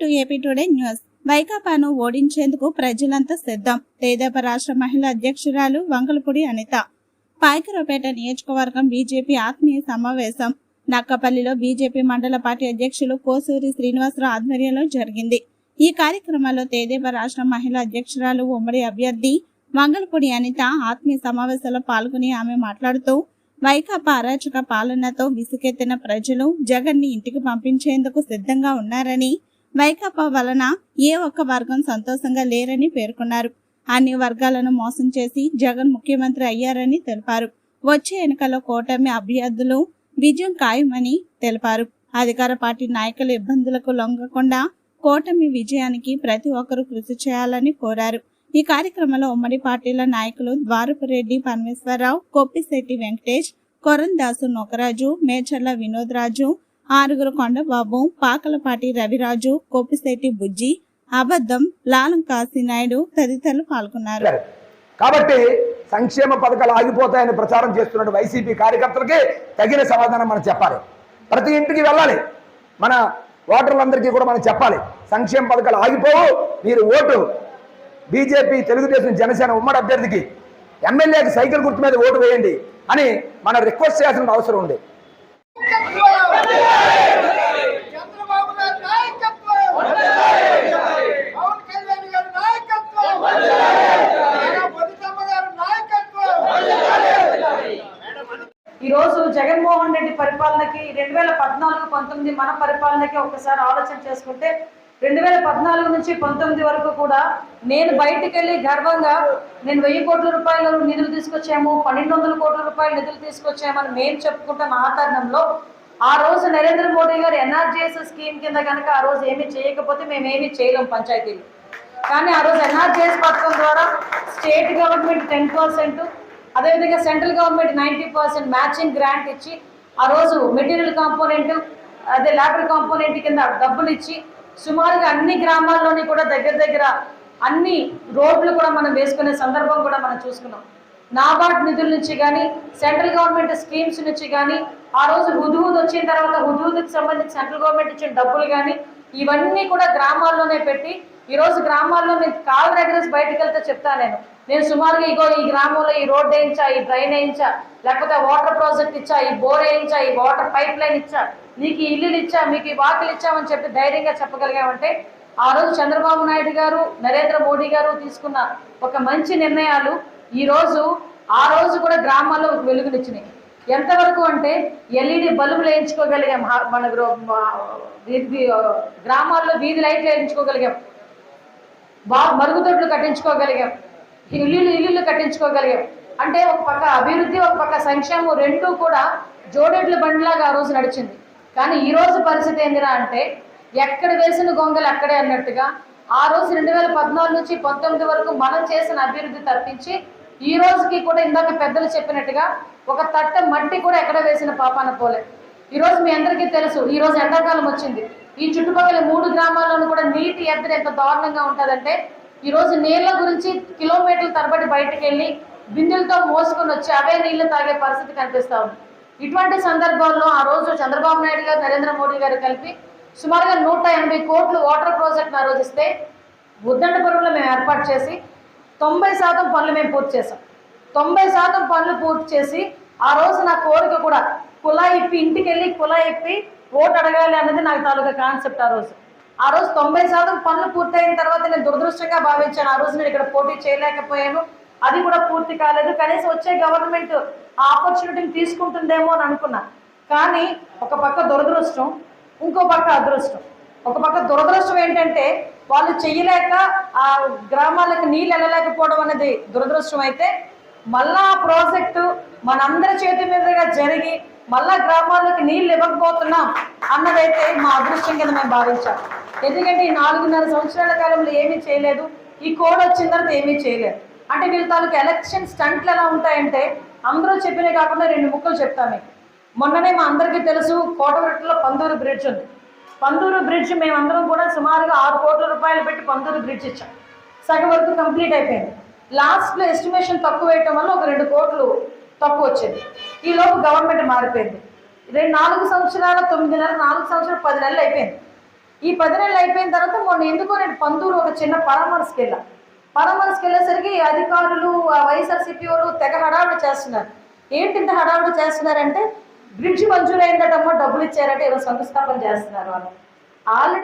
To AP today news. వైకాపాను ఓడించేందుకు ప్రజలంతా సిద్ధం. తెదేప రాష్ట్ర మహిళా అధ్యక్షురాలు వంగలపూడి అనిత. పాయకరావుపేట నియోజకవర్గం బీజేపీ ఆత్మీయ సమావేశం. నక్కపల్లిలో బీజేపీ మండల పార్టీ అధ్యక్షులు కోసూరి శ్రీనివాసరావు ఆధ్వర్యంలో జరిగింది. ఈ కార్యక్రమంలో తేదేప రాష్ట్ర మహిళా అధ్యక్షురాలు ఉమ్మడి అభ్యర్థి మంగళపూడి అనిత ఆత్మీయ సమావేశంలో పాల్గొని ఆమె మాట్లాడుతూ వైకాపా అరాచక పాలనతో విసుకెత్తిన ప్రజలు జగన్ని ఇంటికి పంపించేందుకు సిద్ధంగా ఉన్నారని వైకాపా వలన ఏ ఒక్క వర్గం సంతోషంగా లేరని పేర్కొన్నారు. అన్ని వర్గాలను మోసం చేసి జగన్ ముఖ్యమంత్రి అయ్యారని తెలిపారు. వచ్చే ఎన్నికల్లో కూటమి అభ్యర్థులు విజయం ఖాయమని తెలిపారు. అధికార పార్టీ నాయకుల ఇబ్బందులకు లొంగకుండా కూటమి విజయానికి ప్రతి ఒక్కరూ కృషి చేయాలని కోరారు. ఈ కార్యక్రమంలో ఉమ్మడి పార్టీల నాయకులు ద్వారపురెడ్డి పరమేశ్వరరావు కొప్పిశెట్టి వెంకటేష్ కొరందాసు నొకరాజు మేచర్ల వినోద్ రాజు ఆరుగురు కొండబాబు పాకలపాటి రవిరాజు కోపిశెట్టి బుజ్జి అబద్ధం లాలం కాశీనాయుడు తదితరులు పాల్గొన్నారు. కాబట్టి సంక్షేమ పథకాలు ఆగిపోతాయని ప్రచారం చేస్తున్న వైసీపీ కార్యకర్తలకి తగిన సమాధానం మనం చెప్పాలి. ప్రతి ఇంటికి వెళ్ళాలి. మన ఓటర్లందరికీ కూడా మనం చెప్పాలి. సంక్షేమ పథకాలు ఆగిపోవు. మీరు ఓటు. బీజేపీ తెలుగుదేశం జనసేన ఉమ్మడి అభ్యర్థికి ఎమ్మెల్యేకి సైకిల్ గుర్తు మీద ఓటు వేయండి అని మనం రిక్వెస్ట్ చేయాల్సిన అవసరం ఉంది. ఈరోజు జగన్మోహన్ రెడ్డి పరిపాలనకి రెండు వేల పద్నాలుగు పంతొమ్మిది మన పరిపాలనకి ఒకసారి ఆలోచన చేసుకుంటే రెండు వేల పద్నాలుగు నుంచి పంతొమ్మిది వరకు కూడా నేను బయటికి వెళ్ళి గర్వంగా నేను వెయ్యి కోట్ల రూపాయల నిధులు తీసుకొచ్చాము పన్నెండు వందల కోట్ల రూపాయలు నిధులు తీసుకొచ్చామని మేము చెప్పుకుంటాం ఆ తరుణంలో ఆ రోజు నరేంద్ర మోడీ గారు ఎన్ఆర్జీఎస్ స్కీమ్ కింద కనుక ఆ రోజు ఏమీ చేయకపోతే మేము ఏమీ చేయలేం పంచాయతీలు. కానీ ఆ రోజు ఎన్ఆర్జీఎస్ పథకం ద్వారా స్టేట్ గవర్నమెంట్ టెన్ పర్సెంట్ అదేవిధంగా central government ninety percent matching grant ఇచ్చి ఆ రోజు మెటీరియల్ కాంపోనెంట్ అదే లేబర్ కాంపోనెంట్ కింద డబ్బులు ఇచ్చి సుమారుగా అన్ని గ్రామాల్లోని కూడా దగ్గర దగ్గర అన్ని రోడ్లు కూడా మనం వేసుకునే సందర్భం కూడా మనం చూసుకున్నాం. నాబార్డ్ నిధుల నుంచి కానీ సెంట్రల్ గవర్నమెంట్ స్కీమ్స్ నుంచి కానీ ఆ రోజు హుదూద్ వచ్చిన తర్వాత హుదూద్కి సంబంధించి సెంట్రల్ గవర్నమెంట్ ఇచ్చిన డబ్బులు కానీ ఇవన్నీ కూడా గ్రామాల్లోనే పెట్టి ఈరోజు గ్రామాల్లో నేను కాల్ రెగ్రెస్ బయటకు వెళ్తే చెప్తా నేను. నేను సుమారుగా ఇగో ఈ గ్రామంలో ఈ రోడ్ వేయించా ఈ డ్రైన్ వేయించా లేకపోతే వాటర్ ప్రాజెక్ట్ ఇచ్చా ఈ బోర్ వేయించా ఈ వాటర్ పైప్ లైన్ ఇచ్చా నీకు ఈ ఇల్లులు ఇచ్చా మీకు ఈ వాకిలు ఇచ్చామని చెప్పి ధైర్యంగా చెప్పగలిగామంటే ఆ రోజు చంద్రబాబు నాయుడు గారు నరేంద్ర మోడీ గారు తీసుకున్న ఒక మంచి నిర్ణయాలు ఈరోజు ఆ రోజు కూడా గ్రామాల్లో వెలుగునిచ్చినాయి. ఎంతవరకు అంటే ఎల్ఈడి బల్బులు వేయించుకోగలిగాం మన గ్రో- గ్రామాల్లో వీధి లైట్లు వేయించుకోగలిగాం. బాగా మరుగుదొడ్లు కట్టించుకోగలిగాం. ఇల్లులు ఇల్లులు కట్టించుకోగలిగాం. అంటే ఒక పక్క అభివృద్ధి ఒక పక్క సంక్షేమం రెండూ కూడా జోడెడ్ల బండిలాగా ఆ రోజు నడిచింది. కానీ ఈ రోజు పరిస్థితి ఏందిరా అంటే ఎక్కడ వేసిన గొంగలు అక్కడే అన్నట్టుగా ఆ రోజు రెండు వేల పద్నాలుగు నుంచి పంతొమ్మిది వరకు మనం చేసిన అభివృద్ధి తప్పించి ఈ రోజుకి కూడా ఇందాక పెద్దలు చెప్పినట్టుగా ఒక తట్ట మట్టి కూడా ఎక్కడ వేసిన పాపాన పోలే. ఈరోజు మీ అందరికీ తెలుసు ఈరోజు ఎండాకాలం వచ్చింది. ఈ చుట్టుపక్కల మూడు గ్రామాల్లోనూ కూడా నీటి ఎద్దరు ఎంత దారుణంగా ఉంటుందంటే ఈరోజు నీళ్ళ గురించి కిలోమీటర్ల తరబడి బయటకు వెళ్ళి బిందెలతో మోసుకొని వచ్చి అవే నీళ్ళు తాగే పరిస్థితి కనిపిస్తూ ఉంది. ఇటువంటి సందర్భాల్లో ఆ రోజు చంద్రబాబు నాయుడు గారు నరేంద్ర మోడీ గారు కలిపి సుమారుగా నూట ఎనభై కోట్లు వాటర్ ప్రాజెక్ట్ను ఆ రోజు ఇస్తే ఉద్దండపురంలో మేము ఏర్పాటు చేసి తొంభై శాతం పనులు మేము పూర్తి చేసాం తొంభై శాతం పనులు పూర్తి చేసి ఆ రోజు నా కోరిక కూడా కుళాయి ఇప్పి ఇంటికి వెళ్ళి కుళాయి ఇప్పి ఓటు అడగాలి అన్నది నాకు తాలూకా కాన్సెప్ట్ ఆ రోజు. ఆ రోజు తొంభై శాతం పనులు పూర్తయిన తర్వాత నేను దురదృష్టంగా భావించాను. ఆ రోజు నేను ఇక్కడ పోటీ చేయలేకపోయాను. అది కూడా పూర్తి కాలేదు. కనీసం వచ్చే గవర్నమెంట్ ఆ ఆపర్చునిటీని తీసుకుంటుందేమో అని అనుకున్నా. కానీ ఒక పక్క దురదృష్టం ఇంకో పక్క అదృష్టం. ఒక పక్క దురదృష్టం ఏంటంటే వాళ్ళు చెయ్యలేక ఆ గ్రామాలకు నీళ్ళు వెళ్ళలేకపోవడం అనేది దురదృష్టం అయితే మళ్ళా ఆ ప్రాజెక్టు మనందరి చేతి మీదుగా జరిగి మళ్ళా గ్రామాలకు నీళ్ళు ఇవ్వకపోతున్నాం అన్నదైతే మా అదృష్టం కింద మేము భావించాం. ఎందుకంటే ఈ నాలుగున్నర సంవత్సరాల కాలంలో ఏమీ చేయలేదు. ఈ కోడ్ వచ్చిన తర్వాత ఏమీ చేయలేదు. అంటే వీళ్ళ తాలూకు ఎలక్షన్ స్టంట్లు ఎలా ఉంటాయంటే అందరూ చెప్పినవి కాకుండా రెండు ముక్కలు చెప్తాను మొన్ననే మా అందరికీ తెలుసు కోటవరట్టులో పందూరు బ్రిడ్జ్ ఉంది. పందూరు బ్రిడ్జ్ మేమందరం కూడా సుమారుగా ఆరు కోట్ల రూపాయలు పెట్టి పందూరు బ్రిడ్జ్ ఇచ్చాం. సగం వరకు కంప్లీట్ అయిపోయింది. లాస్ట్లో ఎస్టిమేషన్ తక్కువ వేయటం వల్ల ఒక రెండు కోట్లు తక్కువ వచ్చింది. ఈలోపు గవర్నమెంట్ మారిపోయింది. రెండు నాలుగు సంవత్సరాల తొమ్మిది నెలలు నాలుగు సంవత్సరాలు పది నెలలు అయిపోయింది. ఈ పది నెలలు అయిపోయిన తర్వాత మొన్న ఎందుకో నేను పందూరు ఒక చిన్న పరామర్శకి వెళ్ళా. పరామర్శకి వెళ్ళేసరికి అధికారులు ఆ వైఎస్ఆర్సీపీ వాళ్ళు తెగ హడావుడు చేస్తున్నారు. ఏంటి ఇంత హడావుడు చేస్తున్నారంటే బ్రిడ్జ్ మంజూరైందటమ్మా డబ్బులు ఇచ్చారంటే ఏదో శంకుస్థాపన చేస్తున్నారు వాళ్ళు ఆల్రెడీ